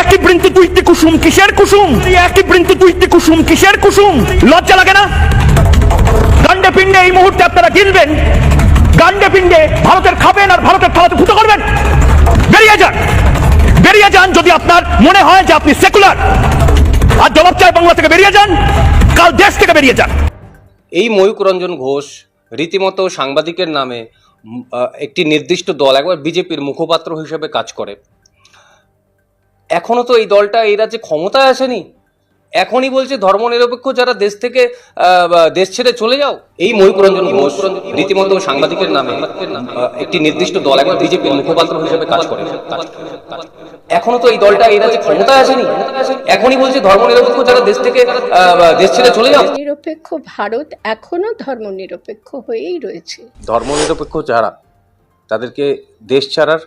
একই বৃন্তে তুইতে কুসুম, কিসের কুসুম? একই বৃন্তে তুইতে কুসুম, কিসের কুসুম? লজ্জা লাগে না? গান্ডে পিণ্ডে এই মুহূর্তে আপনারা গিলবেন। গান্ডে পিণ্ডে ভারতের খাবেন আর ভারতের খাওয়াতে ফুটো করবেন। বেরিয়ে যান। বেরিয়ে যান যদি আপনার মনে হয় যে আপনি সেকুলার। আর জবাব চাই বাংলা থেকে বেরিয়ে যান। কাল দেশ থেকে বেরিয়ে যান। এই ময়ূক রঞ্জন ঘোষ রীতিমতো সাংবাদিকের নামে একটি নির্দিষ্ট দল, একবার বিজেপির মুখপাত্র হিসেবে কাজ করে। এখনও তো এই দলটা এই রাজ্যে ক্ষমতায় আসেনি। এখনই বলছে ধর্মনিরপেক্ষ যারা দেশ থেকে দেশ ছেড়ে চলে যাও এই ময়ূক রঞ্জন ঘোষ রীতিমতো সাংবাদিকের নামে একটি নির্দিষ্ট দল একবার বিজেপির মুখপাত্র হিসেবে কাজ করে। এখনও তো এই দলটা এই রাজ্যে ক্ষমতায় আসেনি। এখনই বলছে ধর্মনিরপেক্ষ যারা দেশ থেকে দেশ ছেড়ে চলে যাও। নিরপেক্ষ ভারত এখনও ধর্মনিরপেক্ষ হয়েই রয়েছে। ধর্মনিরপেক্ষ যারা তাদেরকে দেশ ছাড়ার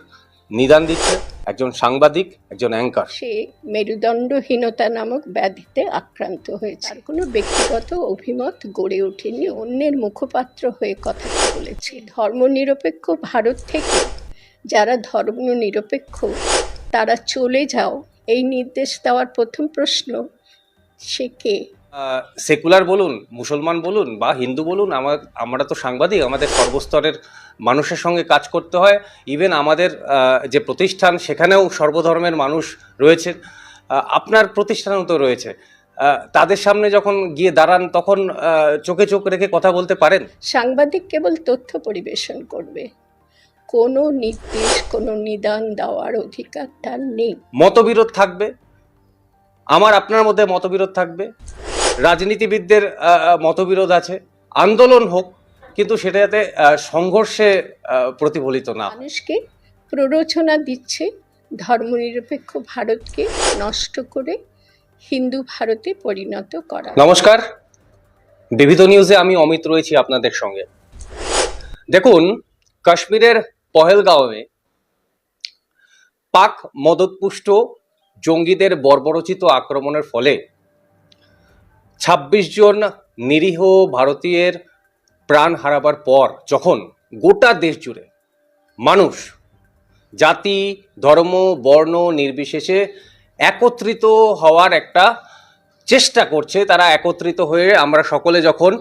নিদান দিচ্ছে। একজন সাংবাদিক, একজন অ্যাঙ্কার সে মেরুদণ্ডহীনতা নামক ব্যাধিতে আক্রান্ত হয়েছে। আর কোনো ব্যক্তিগত অভিমত গড়ে ওঠেনি, অন্যের মুখপাত্র হয়ে কথা বলেছে। ধর্মনিরপেক্ষ ভারত থেকে যারা ধর্ম নিরপেক্ষ তারা চলে যাও। এই নির্দেশ দেওয়ার প্রথম প্রশ্ন, সে কে? সেকুলার বলুন মুসলমান বলুন বা হিন্দু বলুন আমার আমরা তো সাংবাদিক আমাদের সর্বস্তরের মানুষের সঙ্গে কাজ করতে হয়। ইভেন আমাদের যে প্রতিষ্ঠান সেখানেও সর্বধর্মের মানুষ রয়েছে। আপনার প্রতিষ্ঠানও তো রয়েছে। তাদের সামনে যখন গিয়ে দাঁড়ান তখন চোখে চোখ রেখে কথা বলতে পারেন? সাংবাদিক কেবল তথ্য পরিবেশন করবে। কোনো নির্দেশ কোনো নিদান দেওয়ার অধিকার তার নেই। মতবিরোধ থাকবে? আমার আপনার মধ্যে মতবিরোধ থাকবে? রাজনীতিবিদদের মতবিরোধ আছে। আন্দোলন হোক কিন্তু সেটা যাতে সংঘর্ষে প্রতিফলিত না। মানুষকে প্ররোচনা দিচ্ছে ধর্মনিরপেক্ষ ভারতকে নষ্ট করে হিন্দু ভারতে পরিণত করা। নমস্কার। বিবিধ নিউজে আমি অমিত রয়েছি আপনাদের সঙ্গে। দেখুন কাশ্মীরের পহেলগাঁওয়ে পাক মদতপুষ্ট জঙ্গিদের বর্বরচিত আক্রমণের ফলে ছাব্বিশ জন নিরীহ ভারতীয়ের প্রাণ হারাবার পর যখন গোটা দেশ জুড়ে মানুষ জাতি, ধর্ম, বর্ণ নির্বিশেষে একত্রিত হওয়ার একটা চেষ্টা করছে, তারা একত্রিত হয়ে আমরা সকলে যখন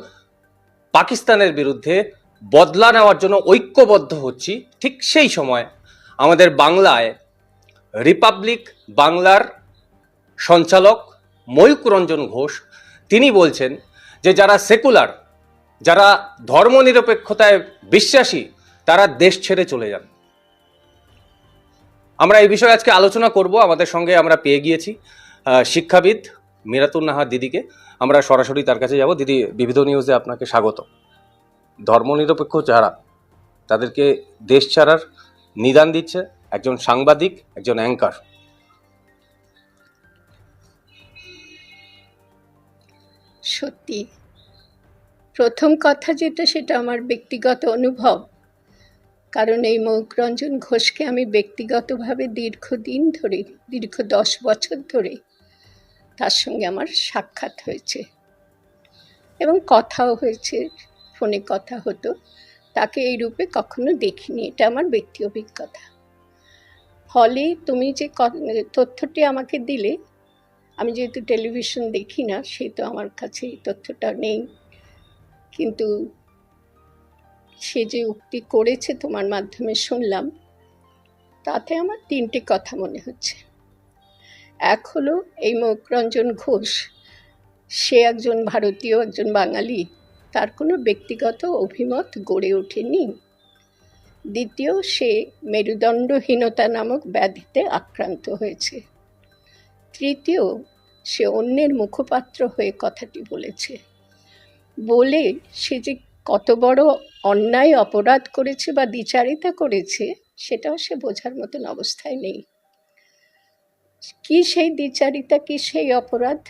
পাকিস্তানের বিরুদ্ধে বদলা নেওয়ার জন্য ঐক্যবদ্ধ হচ্ছি, ঠিক সেই সময় আমাদের বাংলায় রিপাবলিক বাংলার সঞ্চালক ময়ূক রঞ্জন ঘোষ তিনি বলছেন যে যারা সেকুলার, যারা ধর্মনিরপেক্ষতায় বিশ্বাসী, তারা দেশ ছেড়ে চলে যান। আমরা এই বিষয়ে আজকে আলোচনা করব। আমাদের সঙ্গে আমরা পেয়ে গিয়েছি শিক্ষাবিদ মিরাতুন নাহার দিদিকে। আমরা সরাসরি তার কাছে যাব। দিদি, বিবিধ নিউজে আপনাকে স্বাগত। ধর্মনিরপেক্ষ যারা, তাদেরকে দেশ ছাড়ার নিদান দিচ্ছে একজন সাংবাদিক, একজন অ্যাঙ্কার। সত্যি। প্রথম কথা যেটা, সেটা আমার ব্যক্তিগত অনুভব। কারণ এই মৌকরঞ্জন ঘোষকে আমি ব্যক্তিগতভাবে দীর্ঘদিন ধরে, দীর্ঘ দশ বছর ধরে তার সঙ্গে আমার সাক্ষাৎ হয়েছে। এবং কথাও হয়েছে, ফোনে কথা হতো, তাকে এই রূপে কখনো দেখিনি, এটা আমার ব্যক্তি অভিজ্ঞতা। ফলে তুমি যে তথ্যটি আমাকে দিলে আমি যেহেতু টেলিভিশন দেখি না সেহেতু আমার কাছে এই তথ্যটা নেই। কিন্তু সে যে উক্তি করেছে তোমার মাধ্যমে শুনলাম, তাতে আমার তিনটে কথা মনে হচ্ছে। এক হলো, এই মকরঞ্জন ঘোষ, সে একজন ভারতীয়, একজন বাঙালি, তার কোনো ব্যক্তিগত অভিমত গড়ে ওঠেনি। দ্বিতীয়, সে মেরুদণ্ডহীনতা নামক ব্যাধিতে আক্রান্ত হয়েছে। তৃতীয়, সে অন্যের মুখপাত্র হয়ে কথাটি বলেছে। বলে সে যে কত বড় অন্যায় অপরাধ করেছে বা দ্বিচারিতা করেছে, সেটাও সে বোঝার মতন অবস্থায় নেই। কি সেই দ্বিচারিতা, কি সেই অপরাধ?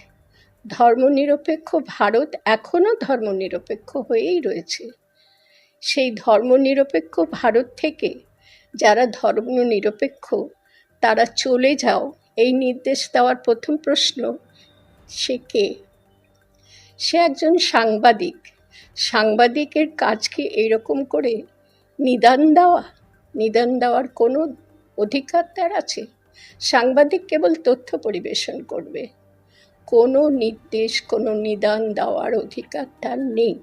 ধর্মনিরপেক্ষ ভারত এখনও ধর্মনিরপেক্ষ হয়েই রয়েছে। সেই ধর্মনিরপেক্ষ ভারত থেকে যারা ধর্মনিরপেক্ষ, তারা চলে যাও এই নির্দেশ দেওয়ার প্রথম প্রশ্ন, সে কে? সে একজন সাংবাদিক। সাংবাদিকের কাজকে এরকম করে নিদান দেওয়া? নিদান দেওয়ার কোনো অধিকার তার আছে? সাংবাদিক কেবল তথ্য পরিবেশন করবে। কোনো নির্দেশ, কোনো নিদান দেওয়ার অধিকার তার নেই।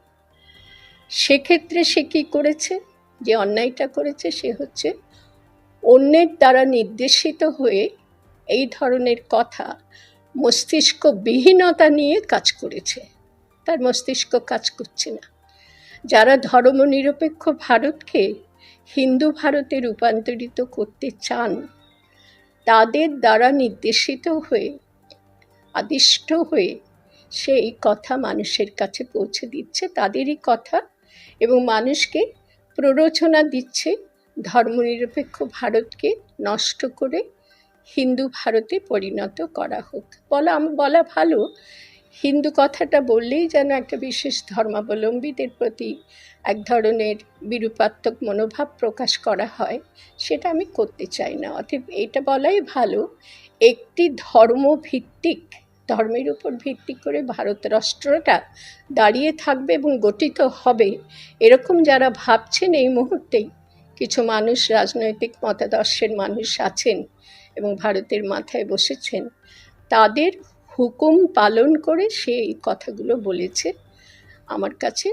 সেক্ষেত্রে সে কি করেছে? যে অন্যায়টা করেছে, সে হচ্ছে অন্যের দ্বারা নির্দেশিত হয়ে এই ধরনের কথা মস্তিষ্কবিহীনতা নিয়ে কাজ করেছে। তার মস্তিষ্ক কাজ করছে না। যারা ধর্মনিরপেক্ষ ভারতকে হিন্দু ভারতে রূপান্তরিত করতে চান, তাদের দ্বারা নির্দেশিত হয়ে, আদিষ্ট হয়ে সেই কথা মানুষের কাছে পৌঁছে দিচ্ছে, তাদেরই কথা এবং মানুষকে প্ররোচনা দিচ্ছে, ধর্মনিরপেক্ষ ভারতকে নষ্ট করে হিন্দু ভারতে পরিণত করা হোক। বলা, আম- বলা ভালো, হিন্দু কথাটা বললেই যেন একটা বিশেষ ধর্মাবলম্বীদের প্রতি এক ধরনের বিরূপাত্মক মনোভাব প্রকাশ করা হয়, সেটা আমি করতে চাই না। অতএব এটা বলাই ভালো, একটি ধর্মভিত্তিক, ধর্মের উপর ভিত্তি করে ভারত রাষ্ট্রটা দাঁড়িয়ে থাকবে এবং গঠিত হবে, এরকম যারা ভাবছেন এই মুহূর্তেই কিছু মানুষ রাজনৈতিক মতাদর্শের মানুষ আছেন এবং ভারতের মাথায় বসেছেন। তাদের হুকুম পালন করে সে এই কথাগুলো বলেছে। আমার কাছে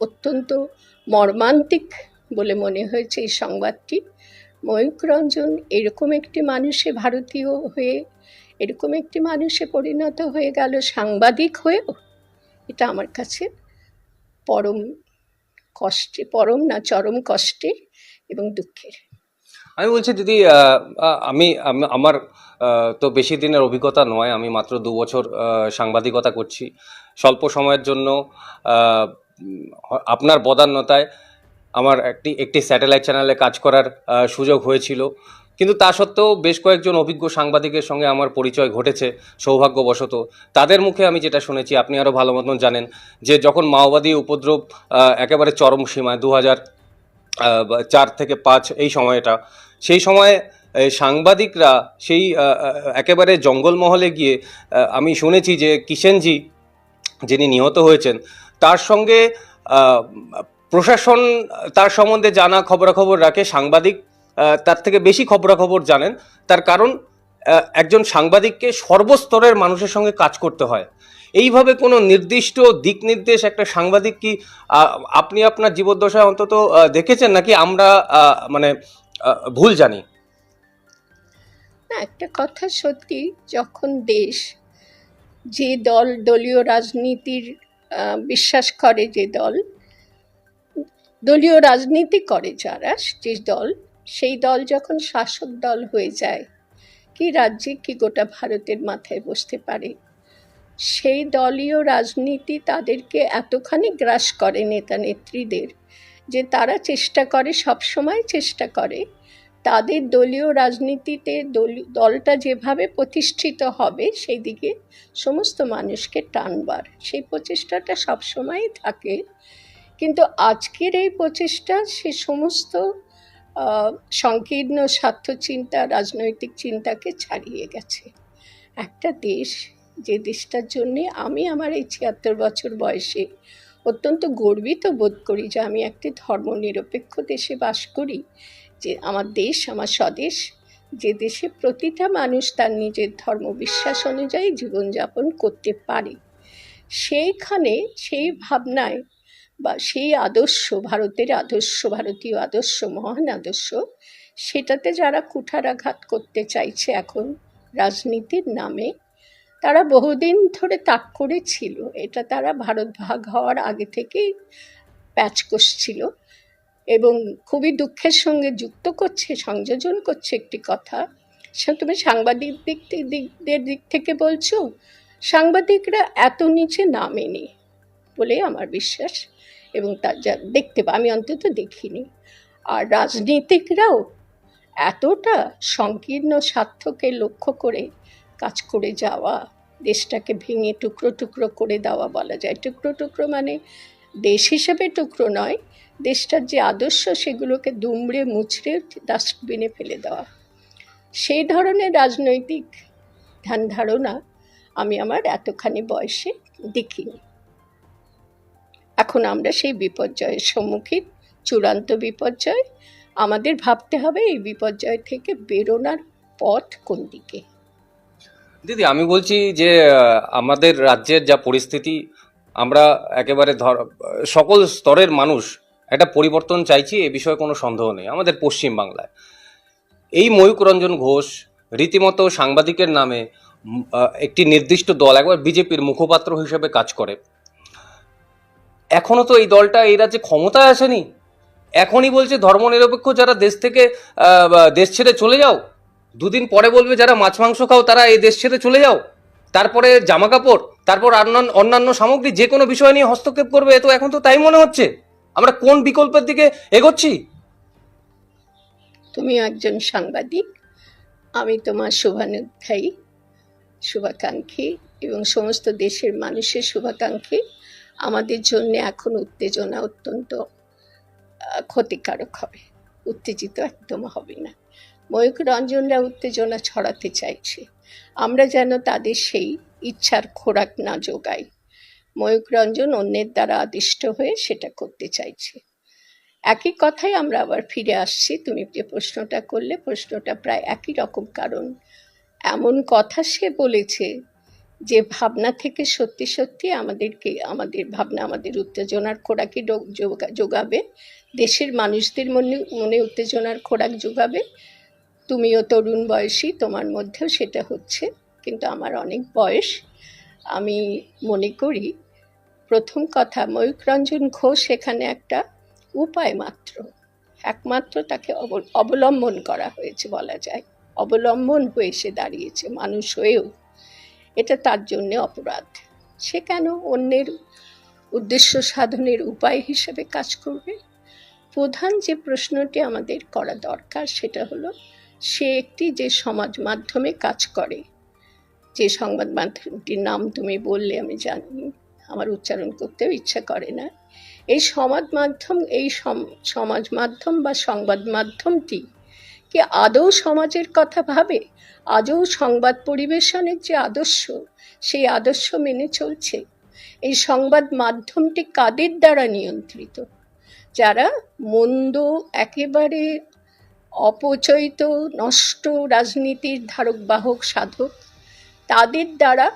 অত্যন্ত মর্মান্তিক বলে মনে হয়েছে এই সংবাদটি। ময়ূক রঞ্জন এরকম একটি মানুষে ভারতীয় হয়ে, এরকম একটি মানুষে পরিণত হয়ে গেল, সাংবাদিক হয়েও, এটা আমার কাছে পরম কষ্টে, পরম না, চরম কষ্টের এবং দুঃখের। আমি বলছি, দিদি আমি আমার তো বেশি দিনের অভিজ্ঞতা নয়। আমি মাত্র দু বছর সাংবাদিকতা করছি। স্বল্প সময়ের জন্য আপনার বদান্যতায় আমার একটি একটি স্যাটেলাইট চ্যানেলে কাজ করার সুযোগ হয়েছিল। কিন্তু তা সত্ত্বেও বেশ কয়েকজন অভিজ্ঞ সাংবাদিকের সঙ্গে আমার পরিচয় ঘটেছে, সৌভাগ্যবশত। তাদের মুখে আমি যেটা শুনেছি, আপনি আরও ভালো মতন জানেন যে, যখন মাওবাদী উপদ্রব একেবারে চরম সীমায়, দু হাজার চার থেকে পাঁচ এই সময়টা। সেই সময়ে সাংবাদিকরা সেই একেবারে জঙ্গলমহলে গিয়ে আমি শুনেছি যে কিষেনজি যিনি নিহত হয়েছেন, তার সঙ্গে প্রশাসন তার সম্বন্ধে জানা খবরাখবর রাখে, সাংবাদিক তার থেকে বেশি খবরাখবর জানেন। তার কারণ একজন সাংবাদিককে সর্বস্তরের মানুষের সঙ্গে কাজ করতে হয়। এইভাবে কোনো নির্দিষ্ট দিক নির্দেশ একটা সাংবাদিক কি আপনি আপনার জীবদ্দশায় অন্তত দেখেছেন নাকি আমরা মানে ভুল জানি? একটা কথা সত্যি, যখন দেশ যে দল, দলীয় রাজনীতির বিশ্বাস করে যে দল, দলীয় রাজনীতি করে যারা, যে দল, সেই দল যখন শাসক দল হয়ে যায়, কি রাজ্যে কি গোটা ভারতের মাথায় বসতে পারে? সেই দলীয় রাজনীতি তাদেরকে এতখানি গ্রাস করে নেতা নেত্রীদের যে তারা চেষ্টা করে, সবসময় চেষ্টা করে। তাদের দলীয় রাজনীতিতে দলি- দলটা যেভাবে প্রতিষ্ঠিত হবে সেই দিকে সমস্ত মানুষকে টানবার। সেই প্রচেষ্টাটা সবসময়ই থাকে। কিন্তু আজকের এই প্রচেষ্টা, সে সমস্ত সংকীর্ণ স্বার্থ চিন্তা রাজনৈতিক চিন্তাকে ছাড়িয়ে গেছে। একটা দেশ যে দেশটার জন্যে আমি আমার এই ছিয়াত্তর বছর বয়সে অত্যন্ত গর্বিত বোধ করি যে আমি একটি ধর্মনিরপেক্ষ দেশে বাস করি, যে আমার দেশ, আমার স্বদেশ, যে দেশে প্রতিটা মানুষ তার নিজের ধর্ম বিশ্বাস অনুযায়ী জীবনযাপন করতে পারে। সেইখানে সেই ভাবনায় বা সেই আদর্শ, ভারতের আদর্শ, ভারতীয় আদর্শ, মহান আদর্শ, সেটাতে যারা কুঠারাঘাত করতে চাইছে এখন রাজনীতির নামে তারা বহুদিন ধরে তাক করেছিল এটা তারা ভারত ভাগ হওয়ার আগে থেকেই প্যাচ কষছিল এবং খুবই দুঃখের সঙ্গে যুক্ত করছে, সংযোজন করছে একটি কথা। তুমি সাংবাদিক দিক দিকদের দিক থেকে বলছো, সাংবাদিকরা এত নিচে নামেনি বলে আমার বিশ্বাস এবং তার যা দেখতে আমি অন্তত দেখিনি। আর রাজনীতিকরাও এতটা সংকীর্ণ স্বার্থকে লক্ষ্য করে কাজ করে যাওয়া দেশটাকে ভেঙে টুকরো টুকরো করে দেওয়া বলা যায়। টুকরো টুকরো মানে দেশ হিসেবে টুকরো নয়, দেশটার যে আদর্শ সেগুলোকে দুমড়ে মুচড়ে ডাস্টবিনে ফেলে দেওয়া। সেই ধরনের রাজনৈতিক ধ্যান ধারণা আমি আমার এতখানি বয়সে দেখিনি। এখন আমরা সেই বিপর্যয়ের সম্মুখীন, চূড়ান্ত বিপর্যয়, আমাদের ভাবতে হবে এই বিপর্যয় থেকে বেরোনার পথ কোন দিকে দিদি, আমি বলছি যে আমাদের রাজ্যের যা পরিস্থিতি, আমরা একেবারে ধর, সকল স্তরের মানুষ একটা পরিবর্তন চাইছি, এ বিষয়ে কোনো সন্দেহ নেই, আমাদের পশ্চিম বাংলায় এই ময়ূক রঞ্জন ঘোষ রীতিমতো সাংবাদিকের নামে একটি নির্দিষ্ট দল, একবার বিজেপির মুখপাত্র হিসেবে কাজ করে। এখনও তো এই দলটা, এই রাজ্যে ক্ষমতায় আসেনি। এখনই বলছে ধর্মনিরপেক্ষ যারা দেশ থেকে দেশ ছেড়ে চলে যাও দুদিন পরে বলবে যারা মাছ মাংস খাও, তারা এই দেশ ছেড়ে চলে যাও। তারপরে জামা কাপড় তারপর অন্যান্য সামগ্রী, যে কোনো বিষয় নিয়ে হস্তক্ষেপ করবে তো এখন তো তাই মনে হচ্ছে। আমরা কোন বিকল্পের দিকে এগোচ্ছি? তুমি একজন সাংবাদিক, আমি তোমার শুভানুধ্যায়ী, শুভাকাঙ্ক্ষী এবং সমস্ত দেশের মানুষের শুভাকাঙ্ক্ষী। আমাদের জন্য এখন উত্তেজনা অত্যন্ত ক্ষতিকারক হবে, উত্তেজিত একদম হবে না। ময়ূক রঞ্জনরা উত্তেজনা ছড়াতে চাইছে। আমরা যেন তাদের সেই ইচ্ছার খোরাক না যোগাই। ময়ূক রঞ্জন অন্যের দ্বারা আদিষ্ট হয়ে সেটা করতে চাইছে। একই কথাই আমরা আবার ফিরে আসছি। তুমি যে প্রশ্নটা করলে, প্রশ্নটা প্রায় একই রকম কারণ। এমন কথা সে বলেছে যে, ভাবনা থেকে সত্যি সত্যি আমাদেরকে, আমাদের ভাবনা, আমাদের উত্তেজনার খোরাকি ডো- যোগাবে। দেশের মানুষদের মনে মনে উত্তেজনার খোরাক যোগাবে। তুমিও তরুণ বয়সী, তোমার মধ্যেও সেটা হচ্ছে, কিন্তু আমার অনেক বয়স। আমি মনে করি, প্রথম কথা ময়ূক রঞ্জন ঘোষ এখানে একটা উপায় মাত্র। একমাত্র তাকে অব- অবলম্বন করা হয়েছে বলা যায়। অবলম্বন হয়ে সে দাঁড়িয়েছে, মানুষ হয়েও। এটা তার জন্য অপরাধ। সে কেন অন্যের উদ্দেশ্য সাধনের উপায় হিসেবে কাজ করবে? প্রধান যে প্রশ্নটি আমাদের করা দরকার, সেটা হলো সে একটি যে সমাজ মাধ্যমে কাজ করে। যে সংবাদ মাধ্যমটির নাম তুমি বললে আমি জানি, আমার উচ্চারণ করতেও ইচ্ছা করে না। এই সমাজ মাধ্যম, এই সম- সমাজ মাধ্যম বা সংবাদ মাধ্যমটি কি আদৌ সমাজের কথা ভাবে? আদৌ সংবাদ পরিবেশনের যে আদর্শ, সেই আদর্শ মেনে চলছে? এই সংবাদ মাধ্যমটি কাদের দ্বারা নিয়ন্ত্রিত? যারা মন্দ, একেবারে অপচয়িত, নষ্ট রাজনীতির ধারক বাহক সাধক তাদের দ্বারা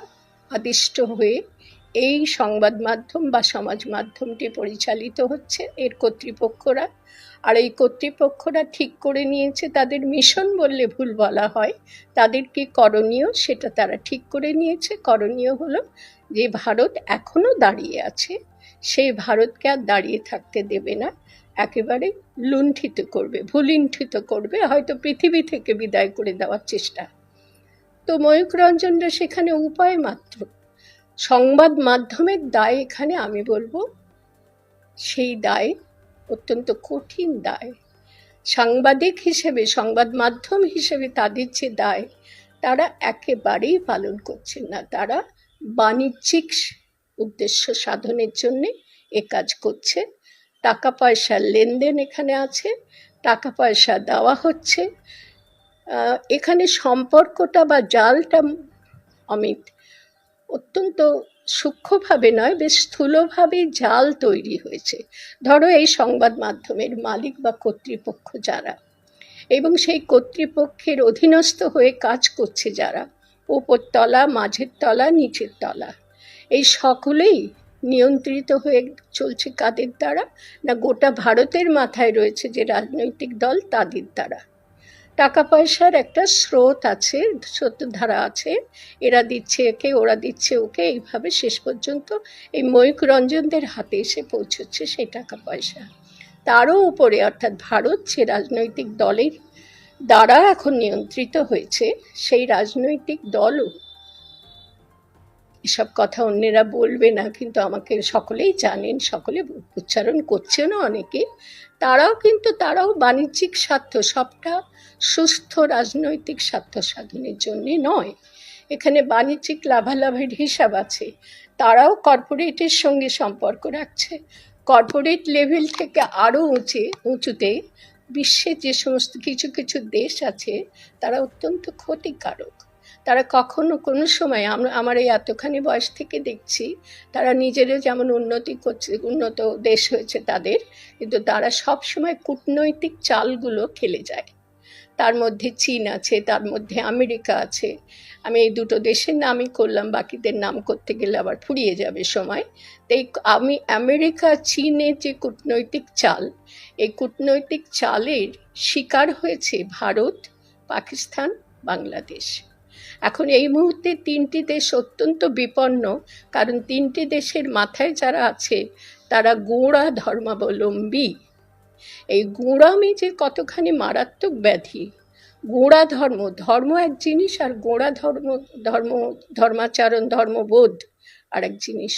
আদিষ্ট হয়ে এই সংবাদ মাধ্যম বা সমাজ মাধ্যমটি পরিচালিত হচ্ছে। এর কর্তৃপক্ষরা আর এই কর্তৃপক্ষরা ঠিক করে নিয়েছে, তাদের মিশন বললে ভুল বলা হয়, তাদের কি করণীয় সেটা তারা ঠিক করে নিয়েছে। করণীয় হলো যে ভারত এখনও দাঁড়িয়ে আছে সেই ভারতকে আর দাঁড়িয়ে থাকতে দেবে না। একেবারে লুণ্ঠিত করবে, ভুলিণ্ঠিত করবে, হয়তো পৃথিবী থেকে বিদায় করে দেওয়ার চেষ্টা। তো ময়ূক রঞ্জনরা সেখানে উপায় মাত্র। সংবাদ মাধ্যমের দায় এখানে আমি বলব, সেই দায়, অত্যন্ত কঠিন দায়। সাংবাদিক হিসেবে, সংবাদ মাধ্যম হিসেবে তাদের যে দায়, তারা একেবারেই পালন করছেন না। তারা বাণিজ্যিক উদ্দেশ্য সাধনের জন্যে এ কাজ করছে। টাকা পয়সার লেনদেন এখানে আছে টাকা পয়সা দেওয়া হচ্ছে। এখানে সম্পর্কটা বা জালটা অমিত অত্যন্ত সূক্ষ্মভাবে নয়, বেশ স্থূলভাবেই জাল তৈরি হয়েছে। ধরো এই সংবাদ মাধ্যমের মালিক বা কর্তৃপক্ষ যারা এবং সেই কর্তৃপক্ষের অধীনস্থ হয়ে কাজ করছে যারা, উপরতলা, মাঝের তলা, নিচের তলা, এই সকলেই নিয়ন্ত্রিত হয়ে চলছে কাদের দ্বারা? না গোটা ভারতের মাথায় রয়েছে যে রাজনৈতিক দল তাদের দ্বারা? টাকা পয়সার একটা স্রোত আছে, স্রোতধারা আছে। এরা দিচ্ছে একে, ওরা দিচ্ছে ওকে। এইভাবে শেষ পর্যন্ত এই ময়ূক রঞ্জনদের হাতে এসে পৌঁছচ্ছে সেই টাকা পয়সা। তারও উপরে অর্থাৎ ভারত যে রাজনৈতিক দলের দ্বারা এখন নিয়ন্ত্রিত হয়েছে, সেই রাজনৈতিক দলও এসব কথা অন্যেরা বলবে না, কিন্তু আমাকে সকলেই জানেন, সকলে উচ্চারণ করছেনও অনেকে। তারাও কিন্তু, তারাও বাণিজ্যিক স্বার্থ, সবটা সুস্থ রাজনৈতিক স্বার্থ সাধনের জন্যে নয়। এখানে বাণিজ্যিক লাভালাভের হিসাব আছে। তারাও কর্পোরেটের সঙ্গে সম্পর্ক রাখছে। কর্পোরেট লেভেল থেকে আরও উঁচে, উঁচুতে বিশ্বের যে সমস্ত কিছু কিছু দেশ আছে, তারা অত্যন্ত ক্ষতিকারক। তারা কখনো কোনো সময় আমরা, আমার এই এতখানি বয়স থেকে দেখছি, তারা নিজেরা যেমন উন্নতি করছে, উন্নত দেশ হয়েছে তাদের, কিন্তু তারা সব সময় কূটনৈতিক চালগুলো খেলে যায়। তার মধ্যে চীন আছে, তার মধ্যে আমেরিকা আছে। আমি এই দুটো দেশের নামই করলাম, বাকিদের নাম করতে গেলে আবার ফুরিয়ে যাবে সময়। তাই আমি আমেরিকা চীনের যে কূটনৈতিক চাল, এই কূটনৈতিক চালের শিকার হয়েছে ভারত, পাকিস্তান, বাংলাদেশ। এখন এই মুহূর্তে তিনটি দেশ অত্যন্ত বিপন্ন, কারণ তিনটি দেশের মাথায় যারা আছে, তারা গোঁড়া ধর্মাবলম্বী। এই গোঁড়ামি যে কতখানি মারাত্মক ব্যাধি? গোঁড়া ধর্ম ধর্ম এক জিনিস আর গোঁড়া ধর্ম ধর্ম, ধর্মাচরণ, ধর্মবোধ আর এক জিনিস।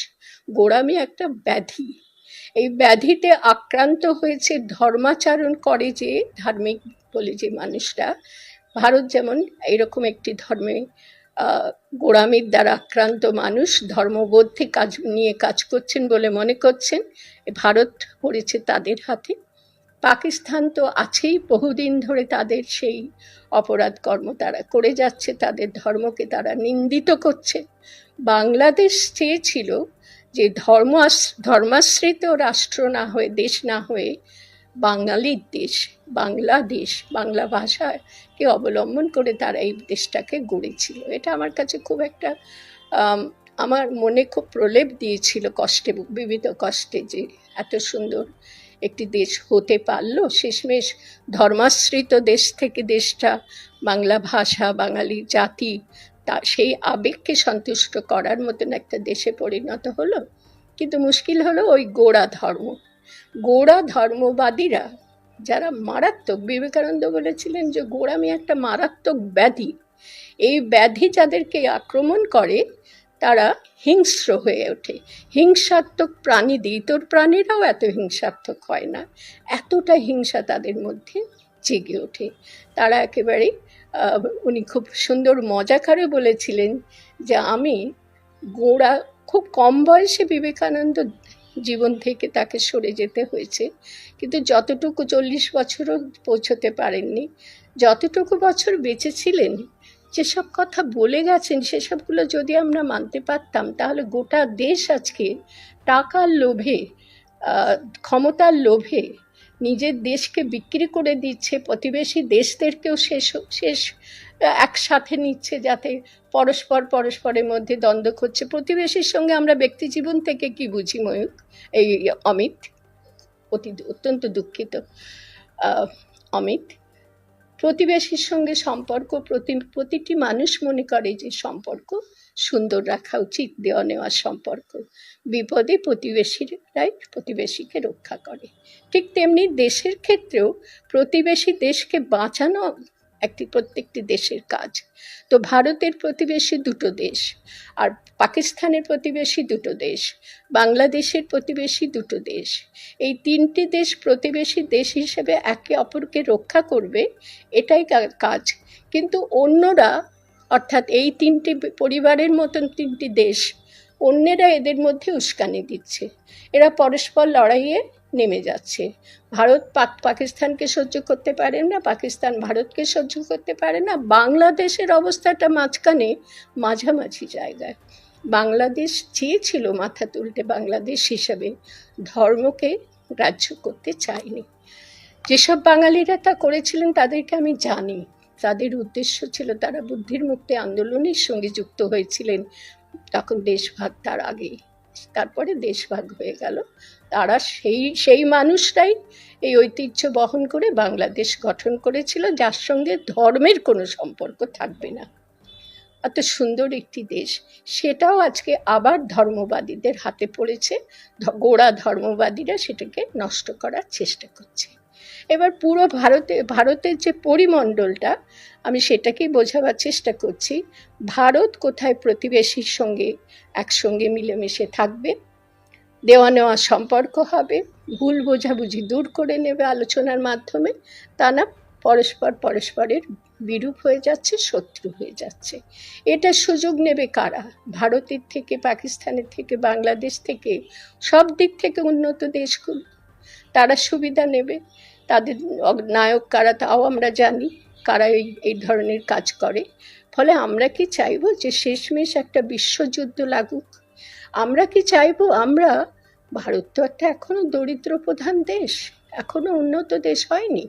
গোঁড়ামি একটা ব্যাধি। এই ব্যাধিতে আক্রান্ত হয়েছে ধর্মাচরণ করে যে ধার্মিক বলে যে মানুষরা ভারত যেমন এরকম একটি ধর্মে গোঁড়ামির দ্বারা আক্রান্ত মানুষ, ধর্মবোধে কাজ নিয়ে কাজ করছেন বলে মনে করছেন ভারত পড়েছে তাদের হাতে। পাকিস্তান তো আছেই, বহুদিন ধরে তাদের সেই অপরাধ কর্ম তারা করে যাচ্ছে, তাদের ধর্মকে তারা নিন্দিত করছে। বাংলাদেশ চেয়েছিল যে ধর্ম ধর্মাশ্রিত রাষ্ট্র না হয়ে, দেশ না হয়ে বাঙালির দেশ, বাংলাদেশ, বাংলা ভাষাকে অবলম্বন করে তারা এই দেশটাকে গড়েছিল। এটা আমার কাছে খুব একটা আমার মনে খুব প্রলেপ দিয়েছিল কষ্টে, বিবিধ কষ্টে যে এত সুন্দর একটি দেশ হতে পারল। শেষমেশ ধর্মাশ্রিত দেশ থেকে দেশটা, বাংলা ভাষা, বাঙালি জাতি, তা, সেই আবেগকে সন্তুষ্ট করার মতন একটা দেশে পরিণত হলো। কিন্তু মুশকিল হলো ওই গোড়া ধর্ম। গোড়া ধর্মবাদীরা যারা মারাত্মক বিবেকানন্দ বলেছিলেন যে গোড়ামি একটা মারাত্মক ব্যাধি, এই ব্যাধি যাদেরকে আক্রমণ করে তারা হিংস্র হয়ে ওঠে। হিংসাত্মক প্রাণী ইতর প্রাণীরাও এত হিংসাত্মক হয় না, এতটা হিংসা তাদের মধ্যে জেগে ওঠে। তারা একেবারে উনি খুব সুন্দর মজা করে বলেছিলেন যে আমি গোড়া, খুব কম বয়সে বিবেকানন্দ জীবন থেকে তাকে সরে যেতে হয়েছে। কিন্তু যতটুকু চল্লিশ বছরও পৌঁছতে পারেননি, যতটুকু বছর বেঁচেছিলেন, যেসব কথা বলে গেছেন, সেসবগুলো যদি আমরা মানতে পারতাম, তাহলে গোটা দেশ আজকে টাকার লোভে ক্ষমতার লোভে নিজের দেশকে বিক্রি করে দিচ্ছে, প্রতিবেশী দেশদেরকেও শেষ শেষ একসাথে নিচ্ছে যাতে পরস্পর পরস্পরের মধ্যে দ্বন্দ্ব করছে প্রতিবেশীর সঙ্গে আমরা ব্যক্তি জীবন থেকে কি বুঝি ময়ূক এই অমিত, অতি অত্যন্ত দুঃখিত। অমিত, প্রতিবেশীর সঙ্গে সম্পর্ক প্রতি, প্রতিটি মানুষ মনে করে যে সম্পর্ক সুন্দর রাখা উচিত, দেওয়া নেওয়ার সম্পর্ক। বিপদে প্রতিবেশীরাই প্রতিবেশীকে রক্ষা করে। ঠিক তেমনি দেশের ক্ষেত্রেও প্রতিবেশী দেশকে বাঁচানো একটি প্রত্যেকটি দেশের কাজ। তো ভারতের প্রতিবেশী দুটো দেশ আর পাকিস্তানের প্রতিবেশী দুটো দেশ, বাংলাদেশের প্রতিবেশী দুটো দেশ। এই তিনটি দেশ প্রতিবেশী দেশ হিসেবে একে অপরকে রক্ষা করবে, এটাই কাজ। কিন্তু অন্যরা, অর্থাৎ এই তিনটি পরিবারের মতন তিনটি দেশ, অন্যেরা এদের মধ্যে উস্কানি দিচ্ছে। এরা পরস্পর লড়াইয়ে নেমে যাচ্ছে। ভারত পাক পাকিস্তানকে সহ্য করতে পারে না, পাকিস্তান ভারতকে সহ্য করতে পারে না, বাংলাদেশের অবস্থাটা মাঝখানে মাঝামাঝি জায়গায়। বাংলাদেশ চেয়েছিল মাথা তুলতে বাংলাদেশ হিসাবে, ধর্মকে গ্রাহ্য করতে চায়নি। যেসব বাঙালিরা তা করেছিলেন তাদেরকে আমি জানি। তাদের উদ্দেশ্য ছিল তারা বুদ্ধির মুক্তি আন্দোলনের সঙ্গে যুক্ত হয়েছিলেন। তখন দেশভাগ তার আগেই, তারপরে দেশভাগ হয়ে গেল। তারা সেই সেই মানুষটাই এই ঐতিহ্য বহন করে বাংলাদেশ গঠন করেছিল, যার সঙ্গে ধর্মের কোনো সম্পর্ক থাকবে না। এত সুন্দর একটি দেশ, সেটাও আজকে আবার ধর্মবাদীদের হাতে পড়েছে গোড়া ধর্মবাদীরা সেটাকে নষ্ট করার চেষ্টা করছে। এবার পুরো ভারতে, ভারতের যে পরিমণ্ডলটা, আমি সেটাকেই বোঝাবার চেষ্টা করছি, ভারত কোথায় প্রতিবেশীর সঙ্গে একসঙ্গে মিলেমিশে থাকবে দেওয়া নেওয়া সম্পর্ক হবে, ভুল বোঝাবুঝি দূর করে নেবে আলোচনার মাধ্যমে, তা না পরস্পর পরস্পরের বিরূপ হয়ে যাচ্ছে, শত্রু হয়ে যাচ্ছে। এটা সুযোগ নেবে কারা? ভারতের থেকে, পাকিস্তানের থেকে, বাংলাদেশ থেকে, সব দিক থেকে উন্নত দেশগুলো। তারা সুবিধা নেবে। তাদের নায়ক কারা তাও আমরা জানি, কারা এই এই ধরনের কাজ করে। ফলে আমরা কি চাইব যে শেষমেশ একটা বিশ্বযুদ্ধ লাগুক? আমরা কি চাইব? আমরা, ভারত তো একটা এখনও দরিদ্র প্রধান দেশ, এখনও উন্নত দেশ হয়নি।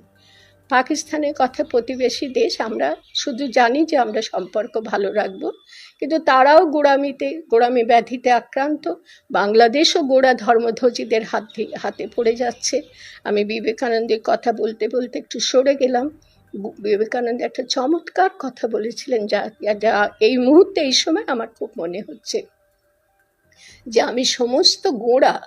পাকিস্তানের কথা প্রতিবেশী দেশ, আমরা শুধু জানি যে আমরা সম্পর্ক ভালো রাখব, কিন্তু তারাও গোড়ামিতে, গোড়ামি ব্যাধিতে আক্রান্ত। বাংলাদেশও গোড়া ধর্মধ্বজীদের হাত হাতে পড়ে যাচ্ছে। আমি বিবেকানন্দের কথা বলতে বলতে একটু সরে গেলাম। বিবেকানন্দ একটা চমৎকার কথা বলেছিলেন, যা যা এই মুহূর্তে, এই সময় আমার খুব মনে হচ্ছে। যে আমি সমস্ত গোড়া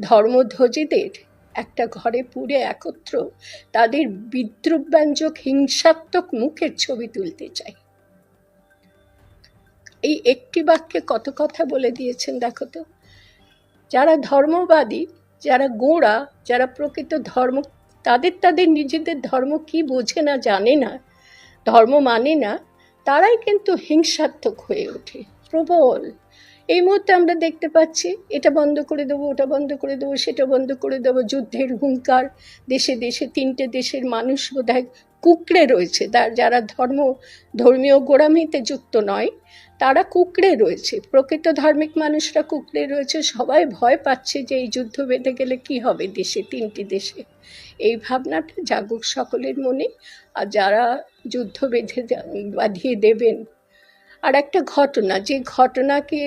ধর্মধ্বজীদের একটা ঘরে পুরে একত্র তাদের বিদ্রুপব্যঞ্জক হিংসাত্মক মুখের ছবি তুলতে চাই। এই একটি বাক্যে কত কথা বলে দিয়েছেন দেখো তো। যারা ধর্মবাদী, যারা গোঁড়া, যারা প্রকৃত ধর্ম, তাদের তাদের নিজেদের ধর্ম কি বোঝে না, জানে না, ধর্ম মানে না, তারাই কিন্তু হিংসাত্মক হয়ে ওঠে, প্রবল। এই মুহূর্তে আমরা দেখতে পাচ্ছি, এটা বন্ধ করে দেবো, ওটা বন্ধ করে দেবো, সেটা বন্ধ করে দেবো, যুদ্ধের হুঙ্কার, দেশে দেশে, তিনটে দেশের মানুষ বোধহয় কুকড়ে রয়েছে। তার যারা ধর্ম, ধর্মীয় গোড়ামিতে যুক্ত নয়, তারা কুকড়ে রয়েছে। প্রকৃত ধার্মিক মানুষরা কুকড়ে রয়েছে। সবাই ভয় পাচ্ছে যে এই যুদ্ধ বেঁধে গেলে কি হবে দেশে, তিনটি দেশে। এই ভাবনাটা জাগুক সকলের মনে। আর যারা যুদ্ধ বেঁধে বাঁধিয়ে দেবেন আর একটা ঘটনা, যে ঘটনাকে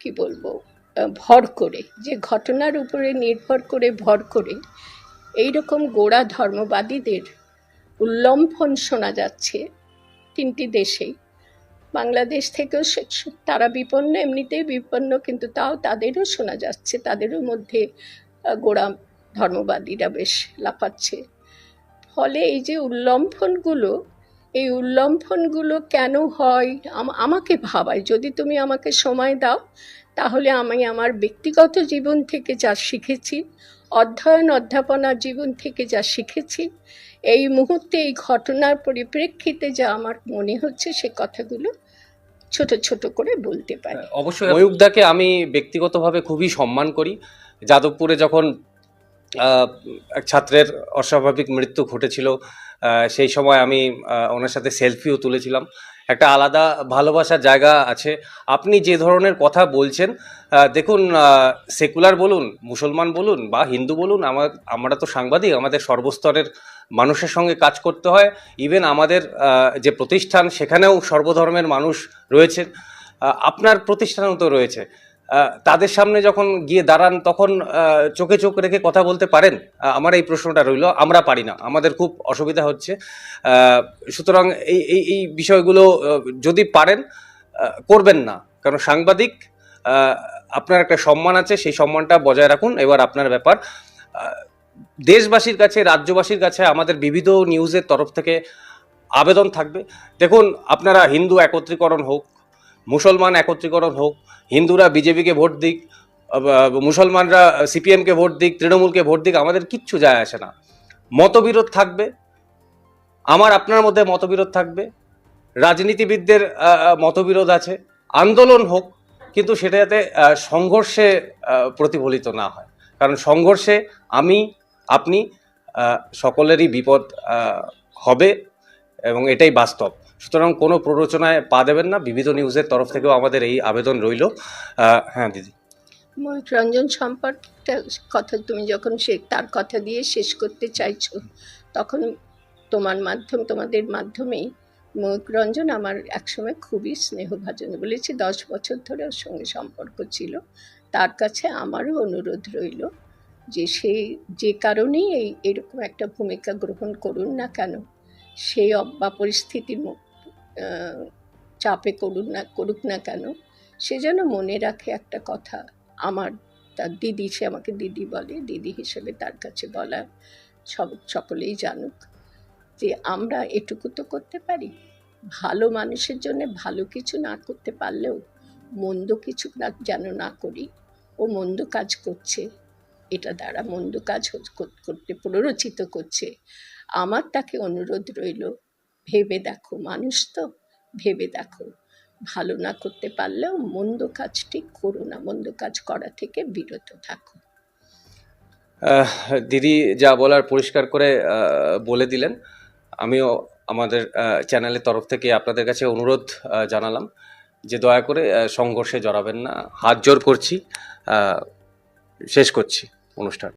কি বলব ভর করে, যে ঘটনার উপরে নির্ভর করে ভর করে এই রকম গোড়া ধর্মবাদীদের উল্লম্ফন শোনা যাচ্ছে তিনটি দেশেই। বাংলাদেশ থেকেও তারা বিপন্ন, এমনিতেই বিপন্ন, কিন্তু তাও তাদেরও শোনা যাচ্ছে, তাদেরও মধ্যে গোড়া ধর্মবাদীরা বেশ লাফাচ্ছে। ফলে এই যে উল্লম্ফনগুলো এই উল্লম্ফনগুলো কেন হয়? আমাকে ভাবায়। যদি তুমি আমাকে সময় দাও, তাহলে আমি আমার ব্যক্তিগত জীবন থেকে যা শিখেছি, অধ্যয়ন অধ্যাপনার জীবন থেকে যা শিখেছি, এই মুহূর্তে, এই ঘটনার পরিপ্রেক্ষিতে যা আমার মনে হচ্ছে, সে কথাগুলো ছোট ছোট করে বলতে পারি। অবশ্যই। ময়ূকদাকে আমি ব্যক্তিগতভাবে খুবই সম্মান করি। যাদবপুরে যখন এক ছাত্রের অস্বাভাবিক মৃত্যু ঘটেছিল সেই সময় আমি ওনার সাথে সেলফিও তুলেছিলাম। একটা আলাদা ভালোবাসার জায়গা আছে। আপনি যে ধরনের কথা বলছেন দেখুন সেকুলার বলুন, মুসলমান বলুন বা হিন্দু বলুন আমার আমরা তো সাংবাদিক, আমাদের সর্বস্তরের মানুষের সঙ্গে কাজ করতে হয়। ইভেন আমাদের যে প্রতিষ্ঠান, সেখানেও সর্বধর্মের মানুষ রয়েছেন। আপনার প্রতিষ্ঠানও তো রয়েছে। তাদের সামনে যখন গিয়ে দাঁড়ান, তখন চোখে চোখ রেখে কথা বলতে পারেন? আমার এই প্রশ্নটা রইল, আমরা পারি না। আমাদের খুব অসুবিধা হচ্ছে। সুতরাং এই এই এই বিষয়গুলো যদি পারেন করবেন না। কারণ সাংবাদিক আপনার একটা সম্মান আছে, সেই সম্মানটা বজায় রাখুন। এবার আপনার ব্যাপার দেশবাসীর কাছে, রাজ্যবাসীর কাছে আমাদের বিবিধ নিউজের তরফ থেকে আবেদন থাকবে। দেখুন, আপনারা হিন্দু একত্রীকরণ হোক মুসলমান একত্রীকরণ হোক, হিন্দুরা বিজেপিকে ভোট দিক মুসলমানরা সিপিএমকে ভোট দিক, তৃণমূলকে ভোট দিক, আমাদের কিচ্ছু যায় আসে না। মতবিরোধ থাকবে। আমার আপনার মধ্যে মতবিরোধ থাকবে। রাজনীতিবিদদের মতবিরোধ আছে। আন্দোলন হোক, কিন্তু সেটা যাতে সংঘর্ষে প্রতিফলিত না হয়। কারণ সংঘর্ষে আমি, আপনি সকলেরই বিপদ হবে এবং এটাই বাস্তব। সুতরাং কোনো প্ররোচনায় পা দেবেন না। বিবিধ নিউজের তরফ থেকেও আমাদের এই আবেদন রইল। হ্যাঁ দিদি। রঞ্জন সম্পর্কে কথা তুমি যখন সে তার কথা দিয়ে শেষ করতে চাইছো, তখন তোমার মাধ্যম, তোমাদের মাধ্যমেই রঞ্জন আমার একসময় খুবই স্নেহভাজন বলেছি। দশ বছর ধরে ওর সঙ্গে সম্পর্ক ছিল। তার কাছে আমারও অনুরোধ রইল যে সে যে কারণেই এই এরকম একটা ভূমিকা গ্রহণ করুন না কেন সেই বা পরিস্থিতির চাপে করুন না, করুক না কেন, সে যেন মনে রাখে একটা কথা। আমার তার দিদি, সে আমাকে দিদি বলে, দিদি হিসেবে তার কাছে বলা সব, সকলেই জানুক যে আমরা এটুকু তো করতে পারি। ভালো মানুষের জন্য ভালো কিছু না করতে পারলেও মন্দ কিছু না, যেন না করি, ও মন্দ কাজ করছে। এটা দ্বারা মন্দ কাজ করতে প্ররোচিত করছে। আমার তাকে অনুরোধ রইল ভেবে দেখো মানুষ তো, ভেবে দেখো। ভালো না করতে পারলেও মন্দ কাজটি করো না, মন্দ কাজ করা থেকে বিরত থাকো। দিদি যা বলার পরিষ্কার করে বলে দিলেন। আমিও আমাদের চ্যানেলের তরফ থেকে আপনাদের কাছে অনুরোধ জানালাম যে দয়া করে সংঘর্ষে জড়াবেন না। হাত জোর করছি শেষ করছি অনুষ্ঠান।